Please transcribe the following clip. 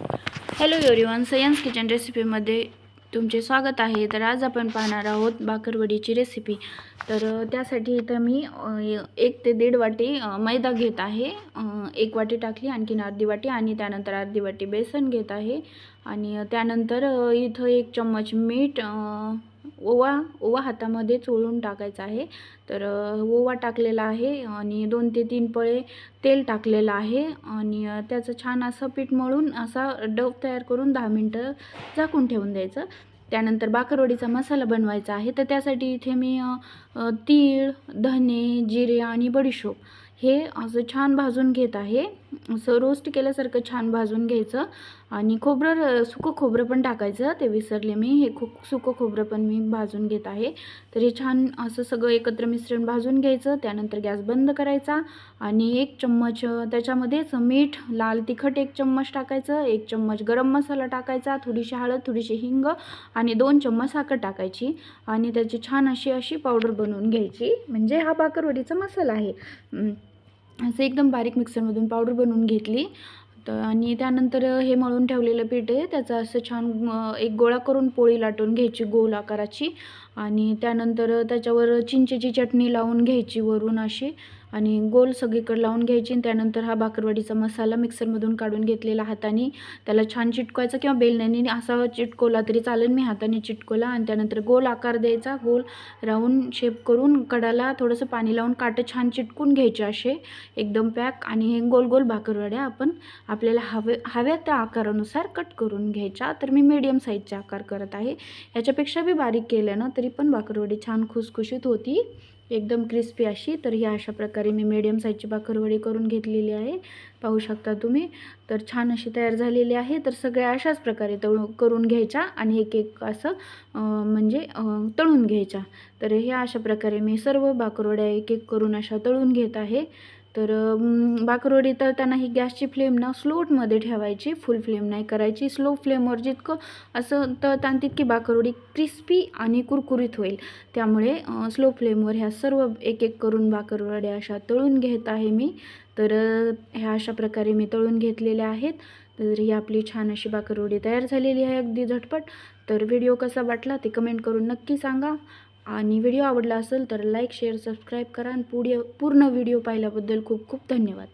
Hello everyone science kitchen रेसिपीमध्ये तुमचे स्वागत आहे. तर आज आपण पाहणार आहोत बाकरवडीची रेसिपी तर त्यासाठी इथं मी एक ते दीड वाटी मैदा घेत आहे. एक वाटी टाकली आणखीन अर्धी वाटी आणि त्यानंतर अर्धी वाटी बेसन घेत आहे. आणि त्यानंतर इथं एक चम्मच मीठ ओवा ओवा हातामध्ये चोळून टाकायचा आहे. तर ओवा टाकलेला आहे आणि दोन ते तीन पळे तेल टाकलेलं आहे आणि त्याचं छान असं पीठ मळून असा डव तयार करून दहा मिनटं झाकून ठेवून द्यायचं. त्यानंतर बाकरवडीचा मसाला बनवायचा आहे. तर त्यासाठी इथे मी तीळ धने जिरे आणि बडीशोप हे असं छान भाजून घेत आहे. असं रोस्ट केल्यासारखं छान भाजून घ्यायचं. आणि खोबरं सुकं खोबरं पण टाकायचं. ते विसरले मी. हे खूप सुकं खोबरं पण मी भाजून घेत आहे. तर हे छान असं सगळं एकत्र मिश्रण भाजून घ्यायचं. त्यानंतर गॅस बंद करायचा. आणि एक चम्मच त्याच्यामध्येच मीठ लाल तिखट एक चम्मच टाकायचं. एक चम्मच गरम मसाला टाकायचा. थोडीशी हळद थोडीशी हिंग आणि दोन चम्मच साखर टाकायची. आणि त्याची छान अशी अशी पावडर बनवून घ्यायची. म्हणजे हा बाकरवडीचा मसाला आहे. असं एकदम बारीक मिक्सरमधून पावडर बनवून घेतली. तर आणि त्यानंतर हे मळून ठेवलेलं पीठ आहे त्याचं असं छान एक गोळा करून पोळी लाटून घ्यायची गोल आकाराची. आणि त्यानंतर त्याच्यावर चिंचेची चटणी लावून घ्यायची वरून अशी. आणि गोल सगळीकडे लावून घ्यायची आणि त्यानंतर हा बाकरवाडीचा मसाला मिक्सरमधून काढून घेतलेला हाताने त्याला छान चिटकवायचा किंवा बेलण्याने असा चिटकोला तरी चालेल. मी हाताने चिटकोला आणि त्यानंतर गोल आकार द्यायचा. गोल राहून शेप करून कडाला थोडंसं पाणी लावून काटं छान चिटकून घ्यायचे असे. एकदम पॅक आणि हे गोल गोल भाकरवड्या आपण आपल्याला हवे हव्या त्या आकारानुसार कट करून घ्यायच्या. तर मी मीडियम साईजचे आकार करत आहे. ह्याच्यापेक्षा बी बारीक केलं ना तरी पण भाकरवडी छान खुसखुशीत होती. एकदम क्रिस्पी अशी. तर ही अशा प्रकारे मी मीडियम साईजची भाकरवडी करून घेतलेली आहे. पाहू शकता तुम्ही. तर छान अशी तयार झालेली आहे. तर सगळ्या अशाच प्रकारे तळू करून घ्यायच्या आणि एक एक असं म्हणजे तळून घ्यायच्या. तर ह्या अशा प्रकारे मी सर्व भाकरवड्या एक एक करून अशा तळून घेत आहे. तर बाकरवडी तळताना ही गॅसची फ्लेम ना स्लोटमध्ये ठेवायची फुल फ्लेम नाही करायची. स्लो फ्लेमवर जितकं असं तळताना तितकी बाकरवडी क्रिस्पी आणि कुरकुरीत होईल. त्यामुळे स्लो फ्लेमवर ह्या सर्व एक एक करून बाकरवड्या अशा तळून घेत आहे मी. तर ह्या अशा प्रकारे मी तळून घेतलेल्या आहेत. तर ही आपली छान अशी बाकरवडी तयार झालेली आहे. अगदी झटपट. तर व्हिडिओ कसा वाटला ते कमेंट करून नक्की सांगा. आणि व्हिडिओ आवडला असेल तर लाईक शेअर सबस्क्राईब करा आणि पुढे पूर्ण व्हिडिओ पाहिल्याबद्दल खूप खूप धन्यवाद.